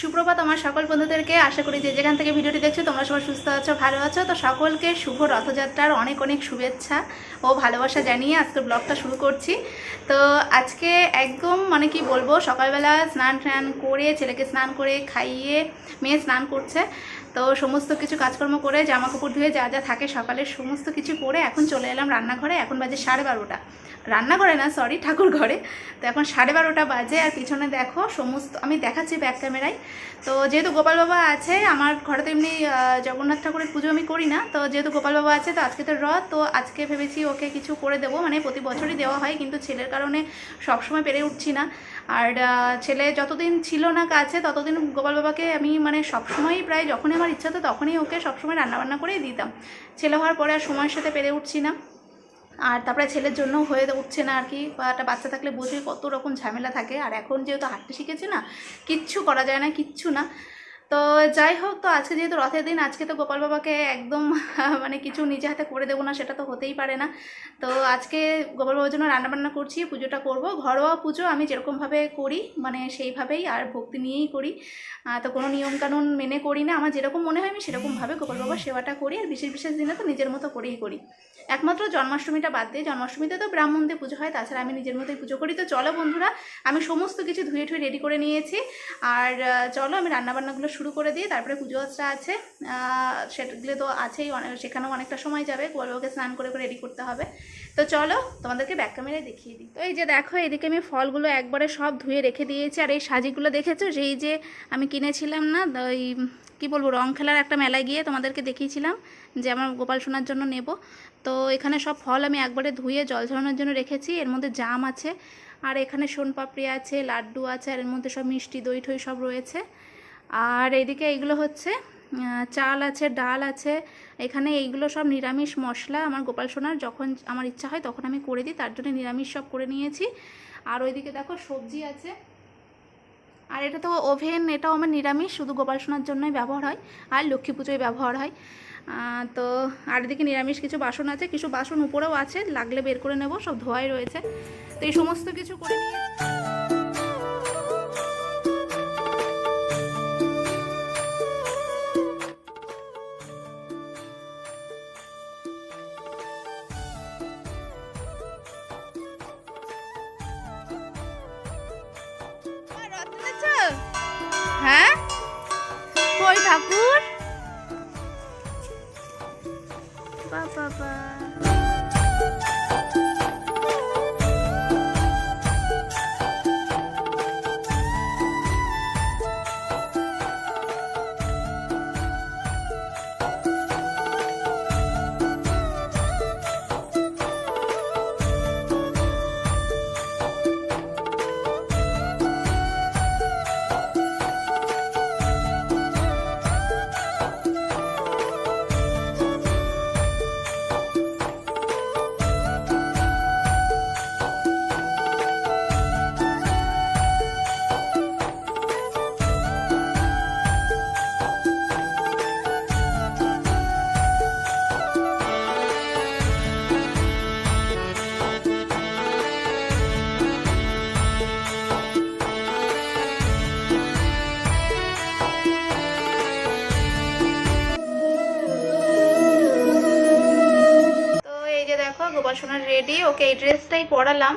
সুপ্রভাত আমার সকল বন্ধুদেরকে। আশা করি যে যেখান থেকে ভিডিওটি দেখছ, তোমরা সবাই সুস্থ আছো, ভালো আছো। তো সকলকে শুভ রথযাত্রার অনেক অনেক শুভেচ্ছা ও ভালোবাসা জানিয়ে আজকে ব্লগটা শুরু করছি। তো আজকে একদম মানে কি বলব, সকালবেলা স্নান টান করে, ছেলেকে স্নান করে খাইয়ে, মেয়ে স্নান করছে। তো সমস্ত কিছু কাজকর্ম করে জামা কাপড় ধুয়ে যা যা থাকে সকালের সমস্ত কিছু করে এখন চলে এলাম রান্নাঘরে। এখন বাজে সাড়ে বারোটা। রান্নাঘরে না সরি ঠাকুর ঘরে। তো এখন সাড়ে বারোটা বাজে আর পিছনে দেখো সমস্ত আমি দেখাচ্ছি ব্যাক ক্যামেরায় তো যেহেতু গোপাল বাবা আছে, আমার ঘরে তো এমনি জগন্নাথ ঠাকুরের পুজো আমি করি না। তো যেহেতু গোপাল বাবা আছে, তো আজকে তো রথ, তো আজকে ভেবেছি ওকে কিছু করে দেবো। মানে প্রতি বছরই দেওয়া হয়, কিন্তু ছেলের কারণে সবসময় পেরে উঠছি না। আর ছেলে যতদিন ছিল না কাছে, ততদিন গোপাল বাবাকে আমি মানে সবসময়ই প্রায় যখনই আমার ইচ্ছা তো তখনই ওকে সবসময় রান্নাবান্না করেই দিতাম। ছেলে হওয়ার পরে আর সময়ের সাথে পেরে উঠছি না। আর তারপরে ছেলের জন্য হয়ে উঠছে না আর কি। বা একটা বাচ্চা থাকলে বুঝি কত রকম ঝামেলা থাকে। আর এখন যেহেতু হাঁটতে শিখেছে না, কিচ্ছু করা যায় না, কিচ্ছু না। তো যাই হোক, তো আজকে যেহেতু রথের দিন, আজকে তো গোপাল বাবাকে একদম মানে কিছু নিজে হাতে করে দেবো না, সেটা তো হতেই পারে না। তো আজকে গোপাল বাবার জন্য রান্নাবান্না করছি, পুজোটা করব। ঘরোয়া পুজো আমি যেরকমভাবে করি মানে সেইভাবেই আর ভক্তি নিয়েই করি। তো কোনো নিয়মকানুন মেনে করি না। আমার যেরকম মনে হয় আমি সেরকমভাবে গোপাল বাবার সেবাটা করি, আর বিশেষ বিশেষ দিনে তো নিজের মতো করেই করি। একমাত্র জন্মাষ্টমীটা বাদ দিয়ে, জন্মাষ্টমীতে তো ব্রাহ্মণ দিয়ে পুজো হয়, তাছাড়া আমি নিজের মতোই পুজো করি। তো চলো বন্ধুরা, আমি সমস্ত কিছু ধুয়ে ঠুয়ে রেডি করে নিয়েছি। আর চলো আমি রান্নাবান্নাগুলো শুরু করে দিয়ে তারপরে পুজো আচ্ছা আছে সেগুলো তো আছেই, অনেক, সেখানেও অনেকটা সময় যাবে গোলবাকে স্নান করে করে রেডি করতে হবে। তো চলো, তোমাদেরকে ব্যাক ক্যামেরায় দেখিয়ে দিই। তো এই যে দেখো, এদিকে আমি ফলগুলো একবারে সব ধুয়ে রেখে দিয়েছি, আর এই সাজিগুলো দেখেছ? সেই যে আমি কিনেছিলাম না ওই, কি বলব, রং খেলার একটা মেলায় গিয়ে তোমাদেরকে দেখিয়েছিলাম, যে আমার গোপাল সোনার জন্য নেব। তো এখানে সব ফল আমি একবারে ধুয়ে জল ঝরানোর জন্য রেখেছি, এর মধ্যে জাম আছে, আর এখানে সোনপাপড়ি আছে, লাড্ডু আছে, আর এর মধ্যে সব মিষ্টি দই ঠই সব রয়েছে। আর এদিকে এইগুলো হচ্ছে চাল আছে, ডাল আছে, এখানে এইগুলো সব নিরামিষ মশলা আমার গোপাল সোনার যখন আমার ইচ্ছা হয় তখন আমি করে দিই, তার জন্য নিরামিষ সব করে নিয়েছি। আর ওইদিকে দেখো সবজি আছে। আর এটা তো ওভেন, এটাও আমার নিরামিষ, শুধু গোপাল সোনার জন্যই ব্যবহার হয়, আর লক্ষ্মী পুজোয় ব্যবহার হয়। তো আর এদিকে নিরামিষ কিছু বাসন আছে, কিছু বাসন উপরেও আছে, লাগলে বের করে নেব, সব ধোয়াই রয়েছে। তো এই সমস্ত কিছু করে নিয়ে হ্যাঁ? কই ঠাকুর? বাবা ওকে এই ড্রেসটাই পরালাম।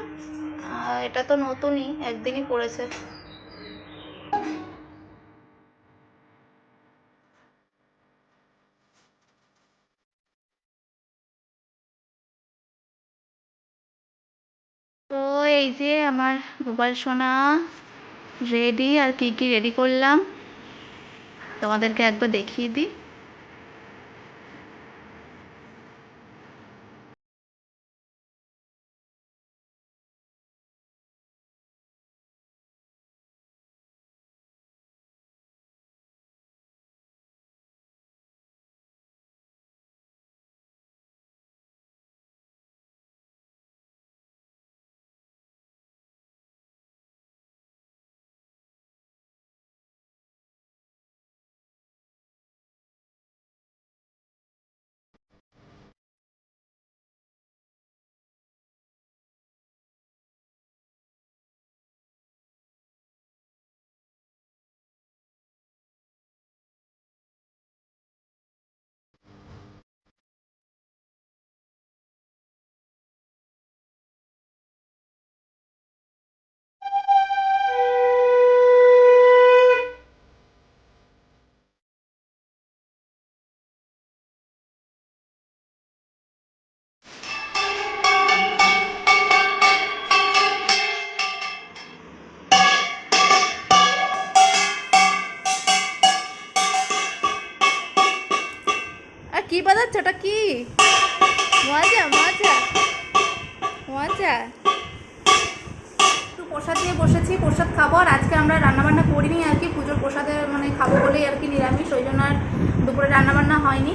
এটা তো নতুনই, একদিনই পরেছে। তো এই যে আমার গোপাল সোনা রেডি আর কি কি রেডি করলাম, তোমাদেরকে একবার দেখিয়ে দিই। ওটা কি? মজা মজা মজা। একটু প্রসাদ নিয়ে বসেছি প্রসাদ খাব আর আজকে আমরা রান্নাবান্না করিনি আর কি পুজোর প্রসাদে মানে খাব বলেই আর কি নিরামিষ ওই জন্য আর দুপুরে রান্নাবান্না হয়নি।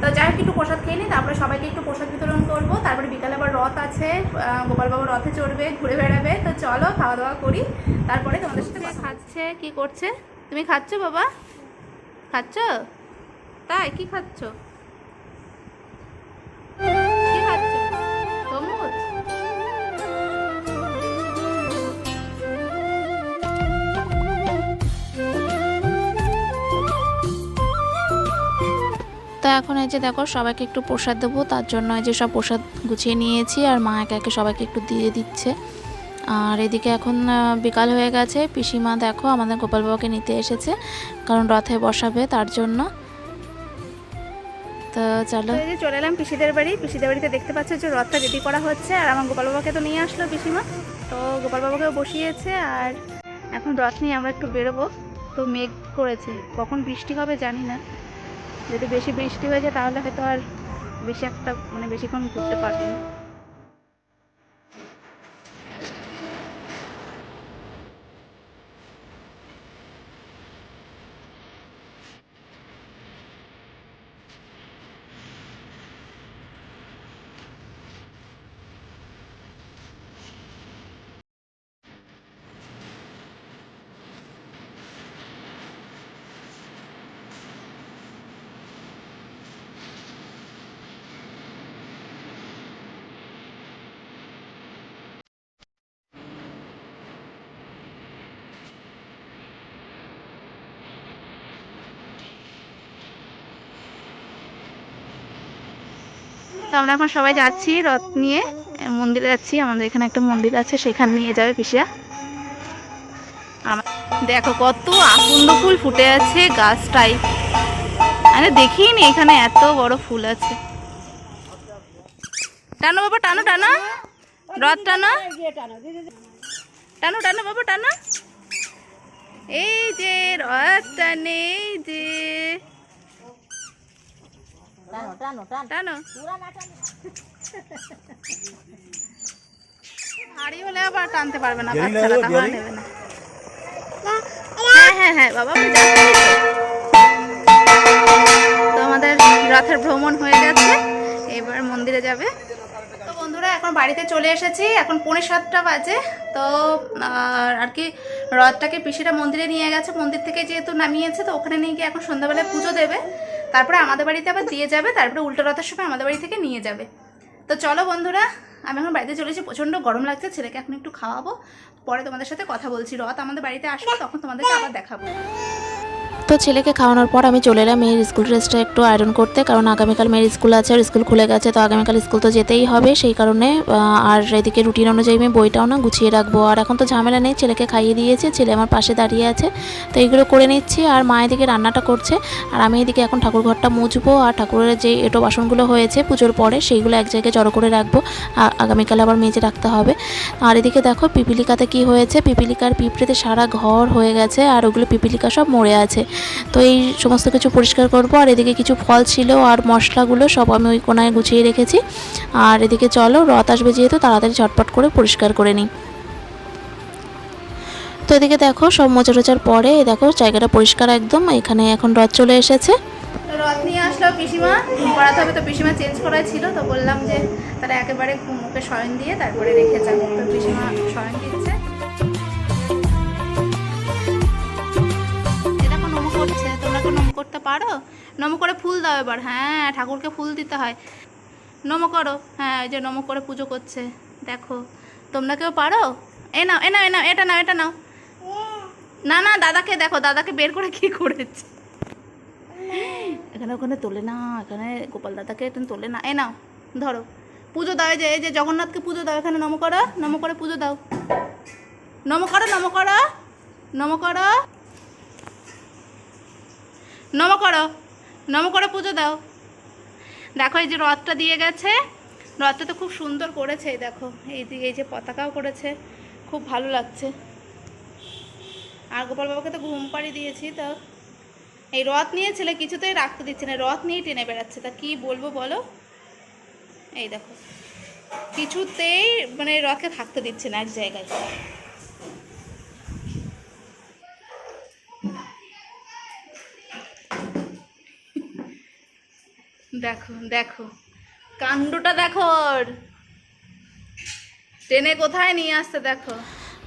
তো যাই হোক একটু প্রসাদ খেয়ে নিই তারপরে সবাইকে একটু প্রসাদ বিতরণ করব। তারপরে বিকালে আবার রথ আছে আহ, গোপাল বাবা রথে চড়বে ঘুরে বেড়াবে। তো চলো খাওয়া দাওয়া করি। তারপরে তোমাদের সাথে খাচ্ছে কি করছে? তুমি খাচ্ছ বাবা? খাচ্ছ? তাই কি খাচ্ছ? তো এখন এই যে দেখো, সবাইকে একটু প্রসাদ দেবো। তার জন্য এই যে সব প্রসাদ গুছিয়ে নিয়েছি আর মা একে একে সবাইকে একটু দিয়ে দিচ্ছে। আর এদিকে এখন বিকাল হয়ে গেছে। পিসিমা দেখো আমাদের গোপাল বাবাকে নিতে এসেছে, কারণ রথে বসাবে তার জন্য। তো চলো। এই যে চলে এলাম পিসিদের বাড়ি। পিসিদের বাড়িতে দেখতে পাচ্ছ যে রথটা রেডি করা হচ্ছে, আর আমার গোপাল বাবাকে তো নিয়ে আসলো পিসিমা। তো গোপাল বাবাকেও বসিয়েছে, আর এখন রথ নিয়ে আমরা একটু বেরোবো। তো মেঘ করেছে। কখন বৃষ্টি হবে জানি না। যদি বেশি বৃষ্টি হয়ে যায় তাহলে হয়তো আর বেশি একটা মানে বেশিক্ষণ ঘুরতে পারব না। তো আমরা এখন সবাই যাচ্ছি রথ নিয়ে। মন্দিরে যাচ্ছি। আমাদের এখানে একটা মন্দির আছে, সেখানে নিয়ে যাবে পিসিয়া দেখো কত আকন্দ ফুল ফুটে আছে গাছটাই। আরে দেখিনি এখানে এত বড় ফুল আছে। টানো বাবা, টানো টানো। রথ টানো। টানো টানো বাবা, টানো। এই যে রথ টানে এই যে টানো ভারী হলে আবার টানতে পারবে না বাচ্চারা তাহলে নেবে না। হ্যাঁ হ্যাঁ হ্যাঁ বাবা তো। তো আমাদের রথের ভ্রমণ হয়ে গেছে এবার মন্দিরে যাবে। তো বন্ধুরা এখন বাড়িতে চলে এসেছি এখন পৌনে সাতটা বাজে। তো আর আর কি রথটাকে পিসিরা মন্দিরে নিয়ে গেছে মন্দির থেকে যেহেতু নামিয়েছে তো ওখানে নিয়ে গিয়ে এখন সন্ধ্যাবেলায় পুজো দেবে। তারপরে আমাদের বাড়িতে আবার দিয়ে যাবে, তারপরে উল্টো রথের সময় আমাদের বাড়ি থেকে নিয়ে যাবে। তো চলো বন্ধুরা, আমি এখন বাড়িতে চলেছি প্রচণ্ড গরম লাগছে, ছেলেকে এখন একটু খাওয়াবো, পরে তোমাদের সাথে কথা বলছি। রথ আমাদের বাড়িতে আসবে, তখন তোমাদেরকে আবার দেখাবো। তো ছেলেকে খাওয়ানোর পর আমি চলে এলাম মেয়ের স্কুল ড্রেসটা একটু আয়রন করতে, কারণ আগামীকাল মেয়ের স্কুল আছে আর স্কুল খুলে গেছে, তো আগামীকাল স্কুল তো যেতেই হবে। সেই কারণে আর এদিকে রুটিন অনুযায়ী আমি বইটাও না গুছিয়ে রাখব। আর এখন তো ঝামেলা নেই, ছেলেকে খাইয়ে দিয়েছে, ছেলে আমার পাশে দাঁড়িয়ে আছে। তো এইগুলো করে নিচ্ছি, আর মা এদিকে রান্নাটা করছে। আর আমি এদিকে এখন ঠাকুর ঘরটা মুছবো, আর ঠাকুরের যে এটো বাসনগুলো হয়েছে পুজোর পরে, সেইগুলো এক জায়গায় জড়ো করে রাখব। আগামীকাল আবার মেজে রাখতে হবে। আর এদিকে দেখো পিপিলিকাতে কি হয়েছে? পিপিলিকার পিঁপড়েতে সারা ঘর হয়ে গেছে আর ওগুলো পিপিলিকা সব মরে আছে। তো এই সমস্ত কিছু পরিষ্কার করব। আর এদিকে কিছু ফল ছিল আর মশলাগুলো সব আমি ওই কোনায় গুছিয়ে রেখেছি। আর এদিকে চলো রথ আসবে যেহেতু, তাড়াতাড়ি ঝটপট করে পরিষ্কার করে নিই। তো এদিকে দেখো সব মোচা টোচার পরে, দেখো জায়গাটা পরিষ্কার একদম। এখানে এখন রথ চলে এসেছে। রথ নিয়ে আসলো পিসিমা। করাতে হবে তো পিসিমা চেঞ্জ করাই ছিল, তো বললাম যে তারা একেবারে মুখে শয়ন দিয়ে তারপরে রেখে যাব তো পিসিমা শয়ন দিচ্ছে। এ দেখো নম করছে, তোমরা কি নম করতে পারো? নম করে ফুল দাও এবার হ্যাঁ ঠাকুরকে ফুল দিতে হয়। নম করো হ্যাঁ এই যে নম করে পুজো করছে, দেখো। তোমরা কেউ পারো? এ নাও এ নাও এ নাও, এটা নাও এটা নাও। না না, দাদাকে দেখো, দাদাকে বের করে কি করেছে? এখানে ওখানে তোলে না, এখানে গোপাল দাদাকে তোলে না। এ নাও, ধরো। পুজো দাও যে, এই যে জগন্নাথকে পুজো দাও, এখানে নম করো, নম করে পুজো দাও। নম করো নম করো নম করো নম করো, নম করে পুজো দাও। দেখো এই যে রথটা দিয়ে গেছে, রথটা তো খুব সুন্দর করেছে, এই দেখো, এই দিকে এই যে পতাকাও করেছে, খুব ভালো লাগছে। আর গোপাল বাবাকে তো ঘুম পাড়ি দিয়েছি তো। এই রথ নিয়ে ছেলে কিছুতেই রাখতে দিচ্ছে না, রথ নিয়ে টেনে বেড়াচ্ছে। তা কি বলব বলো? এই দেখো, কিছুতেই মানে রথকে থাকতে দিচ্ছে না এক জায়গায়। দেখো দেখো, কাণ্ডটা দেখো। টেনে কোথায় নিয়ে আসতে দেখো।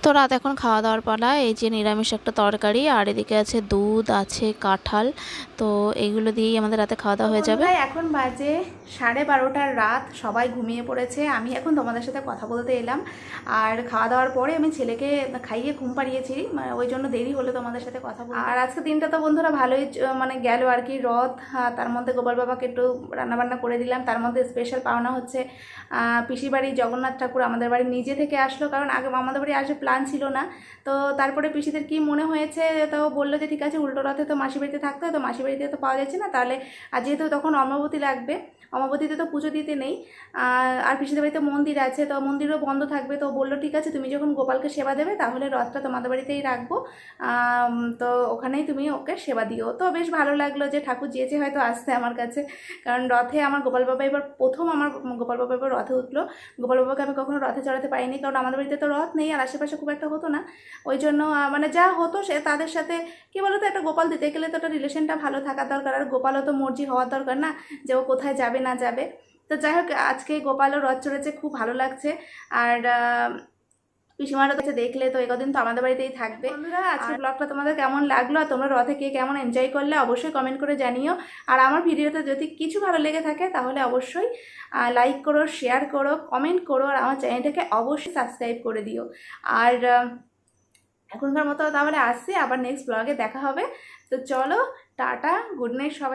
তো রাত এখন খাওয়া দাওয়ার পালা। এই যে নিরামিষ একটা তরকারি আর এদিকে আছে দুধ আছে কাঁঠাল। তো এইগুলো দিয়েই আমাদের রাতে খাওয়া দাওয়া হয়ে যাবে। এখন বাজে সাড়ে বারোটার রাত সবাই ঘুমিয়ে পড়েছে। আমি এখন তোমাদের সাথে কথা বলতে এলাম। আর খাওয়া দাওয়ার পরে আমি ছেলেকে খাইয়ে ঘুম পাড়িয়েছি মানে ওই জন্য দেরি হলো তোমাদের সাথে কথা বলতে। আর আজকে দিনটা তো বন্ধুরা ভালোই মানে গেল আর কি রথ তার মধ্যে গোপাল বাবাকে একটু রান্নাবান্না করে দিলাম। তার মধ্যে স্পেশাল পাওনা হচ্ছে পিসির বাড়ি জগন্নাথ ঠাকুর আমাদের বাড়ি নিজে থেকে আসলো কারণ আগে আমাদের বাড়ি আসে প্ল্যান ছিল না। তো তারপরে পিসিদের কি মনে হয়েছে? তো বলল যে, ঠিক আছে, উল্টো রথে তো মাসি বাড়িতে থাকতে হয়, তো মাসি বাড়িতে তো পাওয়া যাচ্ছে না, তাহলে আর যেহেতু তখন অমাবতী লাগবে অমাবতীতে তো পুজো দিতে নেই। আর পিসিদের বাড়িতে মন্দির আছে, তো মন্দিরও বন্ধ থাকবে। তো বলল, ঠিক আছে, তুমি যখন গোপালকে সেবা দেবে, তাহলে রথটা তোমাদের বাড়িতেই রাখব। তো ওখানেই তুমি ওকে সেবা দিও। তো বেশ ভালো লাগল যে ঠাকুর যেয়েছে হয়তো আসতে আমার কাছে। কারণ রথে আমার গোপাল বাবা এবার প্রথম আমার গোপাল বাবা এবার রথে উঠল। গোপাল বাবাকে আমি কখনো রথে চড়াতে পারিনি, কারণ আমাদের বাড়িতে তো রথ নেই, আর আশেপাশে খুব একটা হতো না। ওই জন্য মানে যা হতো সে তাদের সাথে, কি বলতো, একটা গোপাল দিতে গেলে তো একটা রিলেশনটা ভালো থাকার দরকার, আর গোপালও তো মর্জি হওয়ার দরকার না যে ও কোথায় যাবে না যাবে। তো যাই হোক আজকে গোপালও রথ চড়েছে খুব ভালো লাগছে। আর আহ, পিসিমারও কাছে দেখলে তো একদিন তো আমাদের বাড়িতেই থাকবে। বন্ধুরা আজকে ব্লগটা তোমাদের কেমন লাগল আর তোমরা রথে কে কেমন এনজয় করলে অবশ্যই কমেন্ট করে জানিও। আর আমার ভিডিওতে যদি কিছু ভালো লেগে থাকে তাহলে অবশ্যই লাইক করো শেয়ার করো কমেন্ট করো আর আমার চ্যানেলটাকে অবশ্যই সাবস্ক্রাইব করে দিও। আর এখনকার মতো তাহলে আসছি আবার নেক্সট ব্লগে দেখা হবে। তো চলো টাটা গুড নাইট সবাই।